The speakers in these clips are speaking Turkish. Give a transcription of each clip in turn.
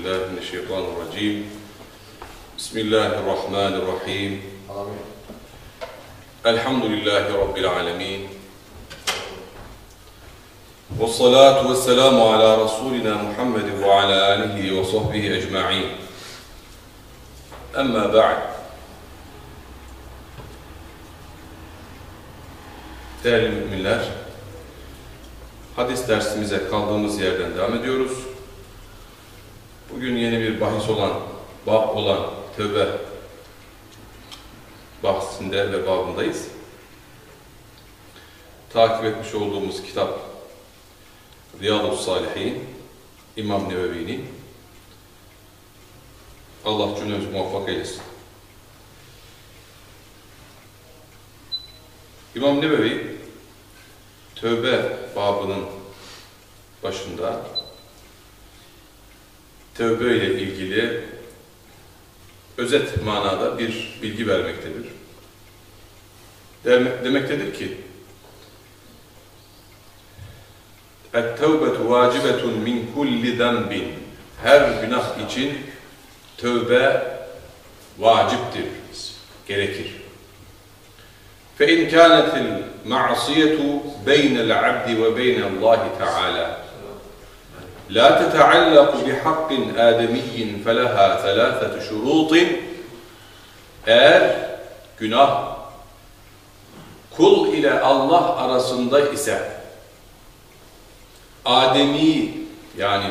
بالله من الشيطان الرجيم بسم الله الرحمن الرحيم Amin. الحمد لله رب العالمين والصلاة والسلام على رسولنا محمد وعلى آله وصحبه أجمعين أما بعد Değerli müminler, hadis dersimize kaldığımız yerden devam ediyoruz. Bugün yeni bir bahis olan, bab olan tövbe bahsinde ve babındayız. Takip etmiş olduğumuz kitap Riyadu Salihin, İmam Nevevi'nin Allah cümlemizi muvaffak eylesin. İmam Nevevi tövbe babının başında tövbe ile ilgili özet manada bir bilgi vermektedir. Demek, demektedir ki Et-tevbetu vacibetun min kulli zenbin Her günah için tövbe vaciptir, gerekir. فإن كانت المعصية بين العبد وبين الله تعالى لا تتعلق بحق آدمي فلها ثلاثة شروط Eğer günah kul ile Allah arasında ise Ademi yani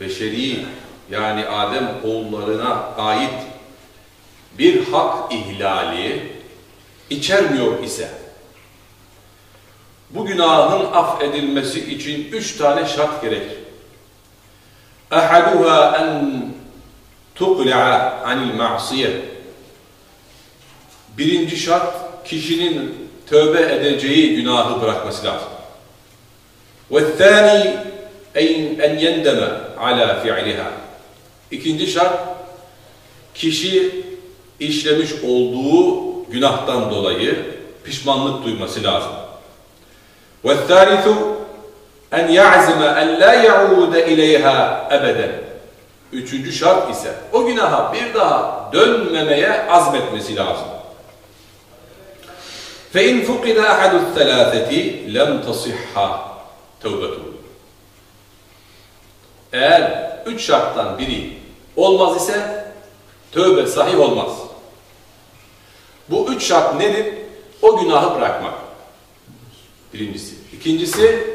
beşeri yani Adem oğullarına ait bir hak ihlali içermiyor ise bu günahın affedilmesi için üç tane şart gerekir. أحدها أن تقلع عن المعصية Birinci şart kişinin tövbe edeceği günahı bırakması lazım. وَالثَّانِي اَنْ يَنْدَمَ عَلَى فِعْلِهَا İkinci şart kişi işlemiş olduğu günahtan dolayı pişmanlık duyması lazım. وَالثَّالِثُ en ya'zime en la ya'ude ileyha ebeden. Üçüncü şart ise o günaha bir daha dönmemeye azmetmesi lazım. İn fuqida ahadu thalâtheti lem tasihha tevbetu. Eğer üç şarttan biri olmaz ise tövbe sahih olmaz. Bu üç şart nedir? O günahı bırakmak. Birincisi. İkincisi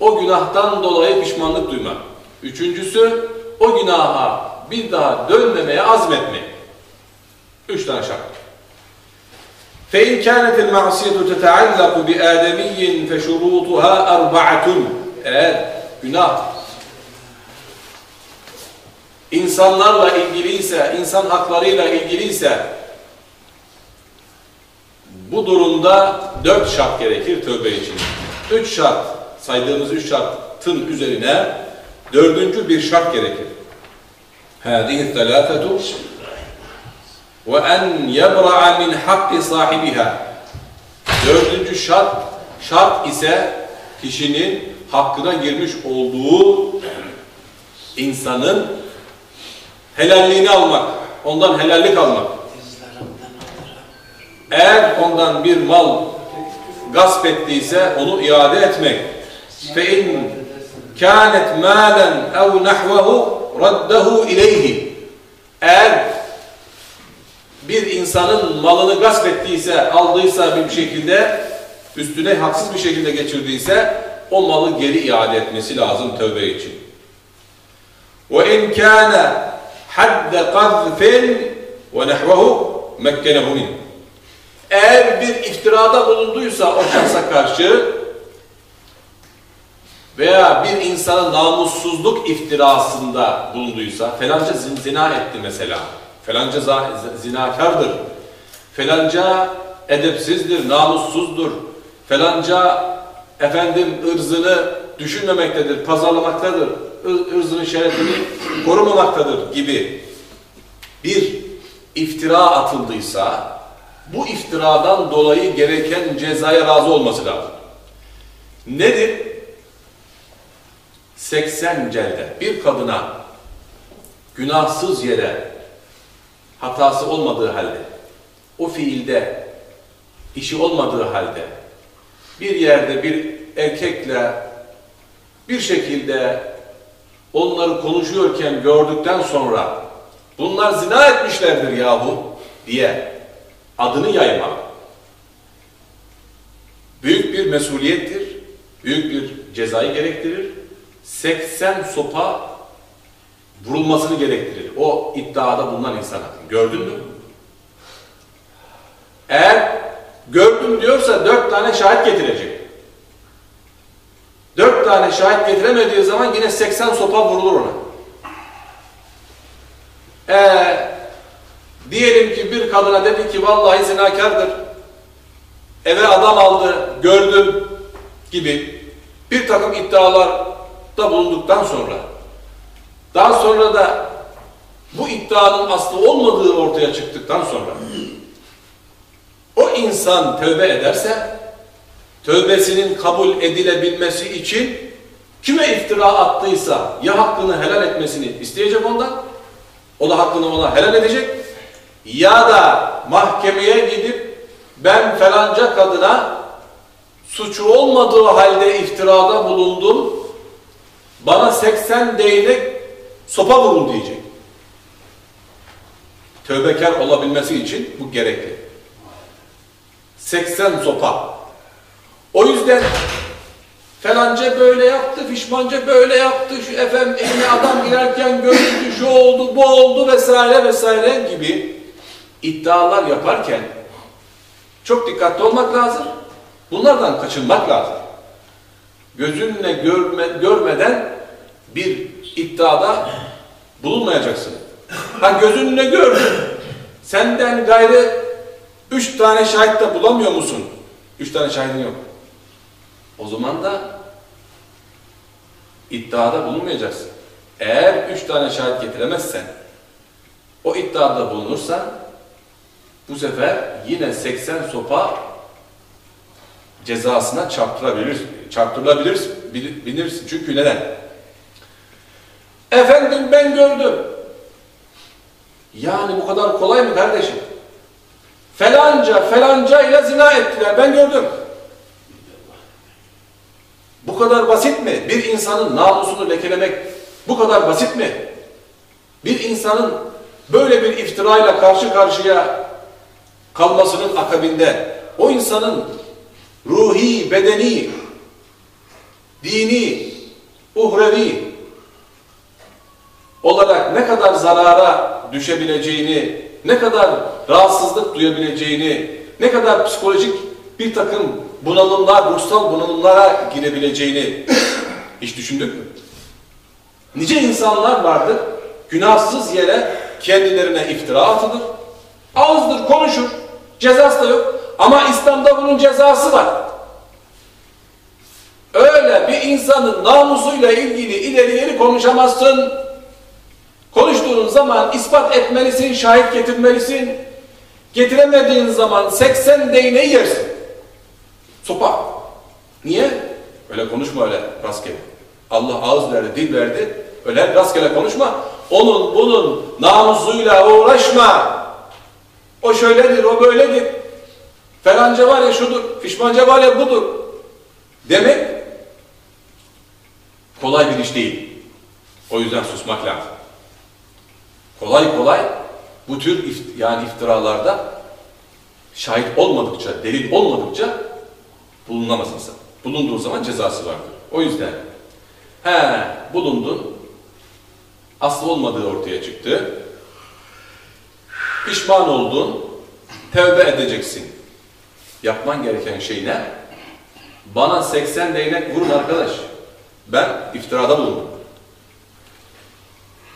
o günahtan dolayı pişmanlık duymak. Üçüncüsü o günaha bir daha dönmemeye azmetmek. Üç tane şart. فَاِنْ كَانَتِ الْمَعْصِيَةُ تَتَعَلَّقُ بِآدَمِيٍّ فَشُرُوطُهَا أَرْبَعَةٌ Eğer günah insanlarla ilgiliyse, insan haklarıyla ilgiliyse bu durumda dört şart gerekir tövbe için. Üç şart saydığımız üç şartın üzerine dördüncü bir şart gerekir. هذه الثلاثة وأن يبرأ من حق صاحبها Dördüncü şart, şart ise kişinin hakkına girmiş olduğu insanın helalliğini almak, ondan helallik almak. Eğer ondan bir mal gasp ettiyse onu iade etmek. فَاِنْ كَانَتْ مَالًا اَوْ نَحْوَهُ رَدَّهُ اِلَيْهِ Eğer bir insanın malını gasp ettiyse, aldıysa bir şekilde, üstüne haksız bir şekilde geçirdiyse, o malı geri iade etmesi lazım tövbe için. وَاِنْ كَانَ حَدَّ قَذْفٍ وَنَحْوَهُ مَكَّنَهُ مِنْهُ Eğer bir iftirada bulunduysa o şahsa karşı veya bir insana namussuzluk iftirasında bulunduysa, falanca zina etti mesela, falanca zinakardır, falanca edepsizdir, namussuzdur, falanca efendim ırzını düşünmemektedir, pazarlamaktadır, ırzının şerefini korumamaktadır gibi bir iftira atıldıysa, bu iftiradan dolayı gereken cezaya razı olması lazım. Nedir? 80 celde bir kadına günahsız yere hatası olmadığı halde o fiilde işi olmadığı halde bir yerde bir erkekle bir şekilde onları konuşuyorken gördükten sonra bunlar zina etmişlerdir yahu diye adını yaymak büyük bir mesuliyettir, büyük bir cezayı gerektirir. 80 sopa vurulmasını gerektirir. O iddiada bulunan insana. Gördün mü? Eğer gördüm diyorsa dört tane şahit getirecek. Dört tane şahit getiremediği zaman yine 80 sopa vurulur ona. Ee, diyelim ki bir kadına dedi ki vallahi zinakardır. Eve adam aldı, gördüm gibi bir takım iddialar da bulunduktan sonra daha sonra da bu iddianın aslı olmadığı ortaya çıktıktan sonra o insan tövbe ederse tövbesinin kabul edilebilmesi için kime iftira attıysa ya hakkını helal etmesini isteyecek ondan o da hakkını ona helal edecek ya da mahkemeye gidip ben falanca kadına suçu olmadığı halde iftirada bulundum bana 80 değnek sopa vurun diyecek. Tövbekar olabilmesi için bu gerekli. 80 sopa. O yüzden falanca böyle yaptı, fişmanca böyle yaptı, şu efendim eline adam girerken görüldü, şu oldu, bu oldu vesaire vesaire gibi iddialar yaparken çok dikkatli olmak lazım. Bunlardan kaçınmak lazım. Gözünle görme, görmeden bir iddiada bulunmayacaksın. Ha gözünle gördün. Senden gayrı üç tane şahit de bulamıyor musun? Üç tane şahidin yok. O zaman da iddiada bulunmayacaksın. Eğer üç tane şahit getiremezsen, o iddiada bulunursan, bu sefer yine 80 sopa cezasına çarptırabilir, çarptırılabilir, bilirsin. Çünkü neden? Efendim ben gördüm. Yani bu kadar kolay mı kardeşim? Felanca, felanca ile zina ettiler. Ben gördüm. Bu kadar basit mi? Bir insanın namusunu lekelemek bu kadar basit mi? Bir insanın böyle bir iftirayla karşı karşıya kalmasının akabinde o insanın ruhi, bedeni, dini, uhrevi olarak ne kadar zarara düşebileceğini, ne kadar rahatsızlık duyabileceğini, ne kadar psikolojik bir takım bunalımlar, ruhsal bunalımlara girebileceğini hiç düşündük mü? Nice insanlar vardır, günahsız yere kendilerine iftira atılır, ağızdır, konuşur, cezası da yok ama İslam'da bunun cezası var. Öyle bir insanın namusuyla ilgili ileri geri konuşamazsın. Konuştuğun zaman ispat etmelisin, şahit getirmelisin. Getiremediğin zaman 80 değneği yersin. Sopa. Niye? Öyle konuşma öyle rastgele. Allah ağız verdi, dil verdi. Öyle rastgele konuşma. Onun bunun namusuyla uğraşma. O şöyledir, o böyledir. Felanca var ya şudur, fişmanca var ya budur. Demek kolay bir iş değil. O yüzden susmak lazım. Kolay kolay bu tür ift yani iftiralarda şahit olmadıkça, delil olmadıkça bulunamaz insan. Bulunduğu zaman cezası vardır. O yüzden he bulundun, aslı olmadığı ortaya çıktı. Pişman oldun, tevbe edeceksin. Yapman gereken şey ne? Bana 80 değnek vurun arkadaş. Ben iftirada bulundum.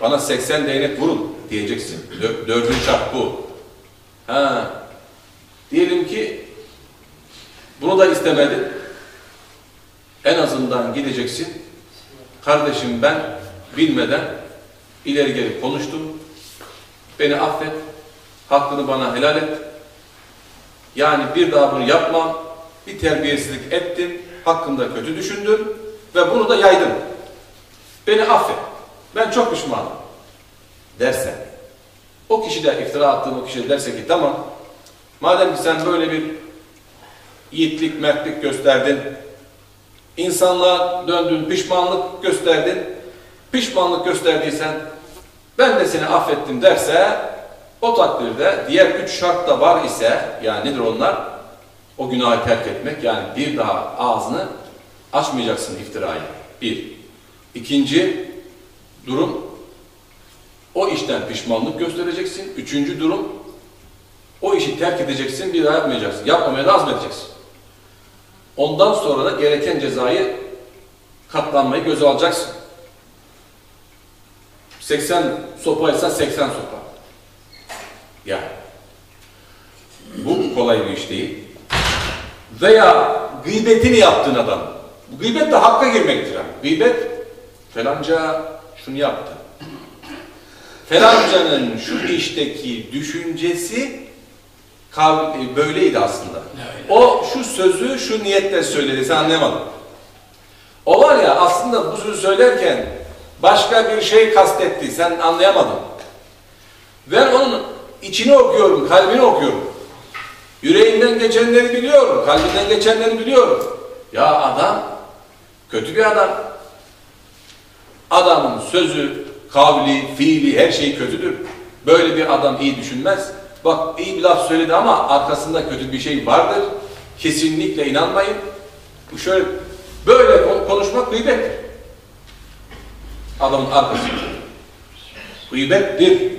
Bana 80 değnek vurun diyeceksin. Dördüncü şart bu. Ha. Diyelim ki bunu da istemedin. En azından gideceksin. Kardeşim ben bilmeden ileri geri konuştum. Beni affet. Hakkını bana helal et. Yani bir daha bunu yapmam. Bir terbiyesizlik ettim. Hakkında kötü düşündüm. Ve bunu da yaydım. beni affet, ben çok pişmanım dersen, o kişi de iftira attığın o kişi de derse ki tamam, madem ki sen böyle bir yiğitlik, mertlik gösterdin, insanlığa döndün, pişmanlık gösterdin, pişmanlık gösterdiysen ben de seni affettim derse o takdirde diğer üç şart da var ise yani nedir onlar? O günahı terk etmek yani bir daha ağzını açmayacaksın iftirayı. Bir. İkinci durum o işten pişmanlık göstereceksin. Üçüncü durum o işi terk edeceksin bir daha yapmayacaksın. Yapmamaya da azmedeceksin. Ondan sonra da gereken cezayı katlanmayı göze alacaksın. 80 sopaysa 80 sopa. Yani. Bu kolay bir iş değil. Veya gıybetini yaptığın adam. Gıybet de hakka girmektir. Gıybet falanca şunu yaptı. Falancanın şu işteki düşüncesi kav- böyleydi aslında. O şu sözü şu niyetle söyledi. Sen anlayamadın. O var ya aslında bu sözü söylerken başka bir şey kastetti. Sen anlayamadın. Ben onun içini okuyorum, kalbini okuyorum. Yüreğinden geçenleri biliyorum, kalbinden geçenleri biliyorum. Ya adam, kötü bir adam. Adamın sözü, kavli, fiili, her şey kötüdür. Böyle bir adam iyi düşünmez. Bak iyi bir laf söyledi ama arkasında kötü bir şey vardır. Kesinlikle inanmayın. Bu şöyle, böyle kon- konuşmak gıybettir. Adamın arkasında. Gıybettir.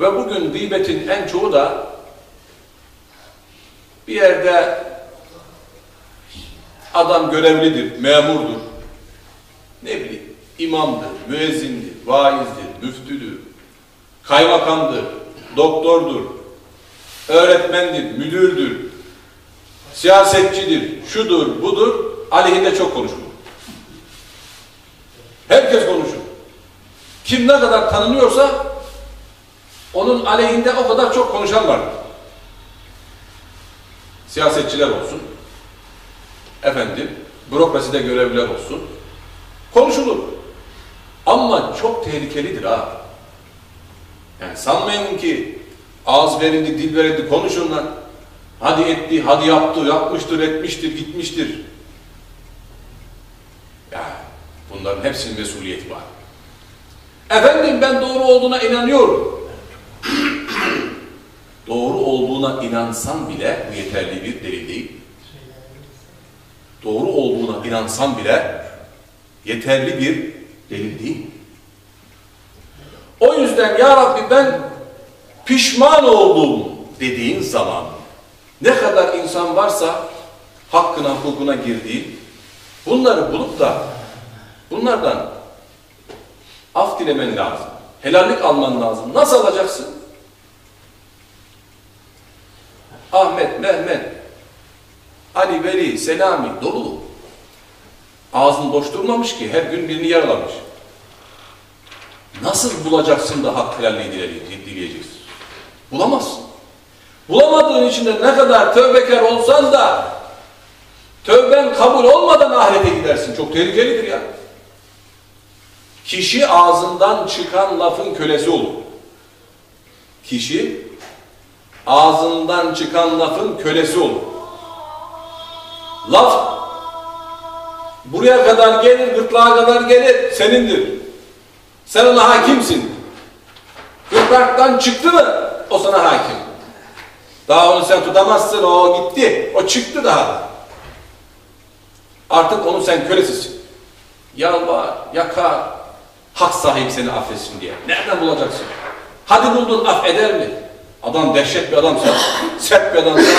Ve bugün gıybetin en çoğu da bir yerde adam görevlidir, memurdur. Ne bileyim, imamdır, müezzindir, vaizdir, müftüdür, kaymakamdır, doktordur, öğretmendir, müdürdür, siyasetçidir, şudur, budur, aleyhinde çok konuşulur. Herkes konuşur. Kim ne kadar tanınıyorsa onun aleyhinde o kadar çok konuşan vardır. Siyasetçiler olsun, efendim, bürokraside görevliler olsun, konuşulur. Ama çok tehlikelidir ha. Yani sanmayın ki ağız verildi, dil verildi, konuşun lan. Hadi etti, hadi yaptı, yapmıştır, etmiştir, gitmiştir. Ya bunların hepsinin mesuliyeti var. Efendim ben doğru olduğuna inanıyorum. doğru olduğuna inansan bile bu yeterli bir delil değil. Doğru olduğuna inansan bile yeterli bir delil değil. O yüzden ya Rabbi ben pişman oldum dediğin zaman ne kadar insan varsa hakkına hukukuna girdiği bunları bulup da bunlardan af dilemen lazım. Helallik alman lazım. Nasıl alacaksın? Ahmet, Mehmet, Ali, Veli, Selami dolu. Ağzını boş durmamış ki her gün birini yaralamış. Nasıl bulacaksın da hak helalliği dileye- dileyeceksin? Bulamazsın. Bulamadığın için de ne kadar tövbekar olsan da tövben kabul olmadan ahirete gidersin. Çok tehlikelidir ya. Kişi ağzından çıkan lafın kölesi olur. Kişi ağzından çıkan lafın kölesi olur. Laf buraya kadar gelir, gırtlağa kadar gelir, senindir. Sen ona hakimsin. Gırtlaktan çıktı mı o sana hakim. Daha onu sen tutamazsın, o gitti, o çıktı daha. Artık onu sen kölesisin. Yalvar, yakar, hak sahibi seni affetsin diye. Nereden bulacaksın? Hadi buldun af eder mi? Adam dehşet bir adamsa, sert bir adamsa,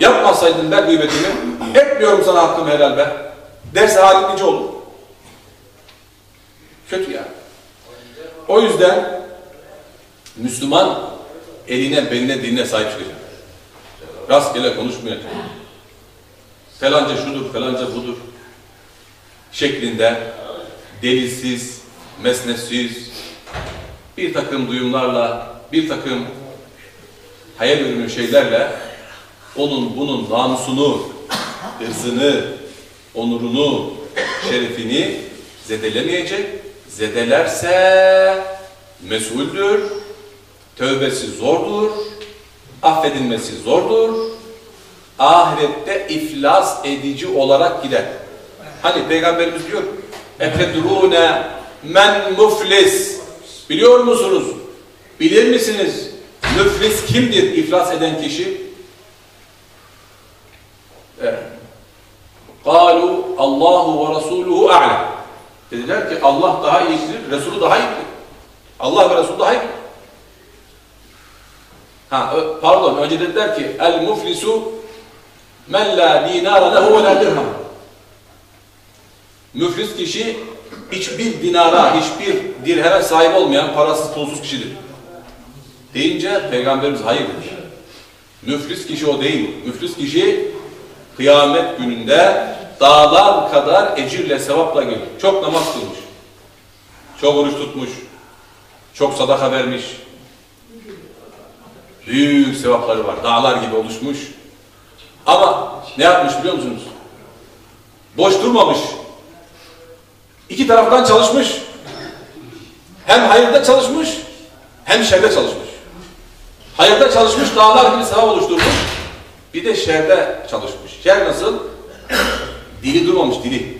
yapmasaydın ben gıybetimi, etmiyorum sana hakkımı helal be. Derse halin nice olur. Kötü yani. O yüzden Müslüman eline, beline, diline sahip çıkacak. Rastgele konuşmayacak. Falanca şudur, falanca budur. Şeklinde delilsiz, mesnetsiz, bir takım duyumlarla, bir takım hayal ürünü şeylerle onun bunun namusunu, ırzını, onurunu, şerefini zedelemeyecek. Zedelerse mesuldür. Tövbesi zordur. Affedilmesi zordur. Ahirette iflas edici olarak gider. Hani Peygamberimiz diyor Efedrûne men muflis Biliyor musunuz? Bilir misiniz? Müflis kimdir iflas eden kişi? Evet. قَالُوا Allahu ve Rasuluhu a'lem. Dediler ki Allah daha iyidir, Resulü daha iyidir. Allah ve Resulü daha iyidir. Ha, ö- pardon, önce dediler ki el muflisu men la dinara lehu ve la dirham. Müflis kişi hiçbir dinara, hiçbir dirheme sahip olmayan parasız pulsuz kişidir. Deyince Peygamberimiz hayır demiş. Müflis kişi o değil. Müflis kişi kıyamet gününde dağlar kadar ecirle, sevapla gelir. Çok namaz kılmış. Çok oruç tutmuş. Çok sadaka vermiş. Büyük sevapları var. Dağlar gibi oluşmuş. Ama ne yapmış biliyor musunuz? Boş durmamış. İki taraftan çalışmış. Hem hayırda çalışmış, hem şerde çalışmış. Hayırda çalışmış, dağlar gibi sevap oluşturmuş. Bir de şerde çalışmış. Şer nasıl? Dili durmamış, dili.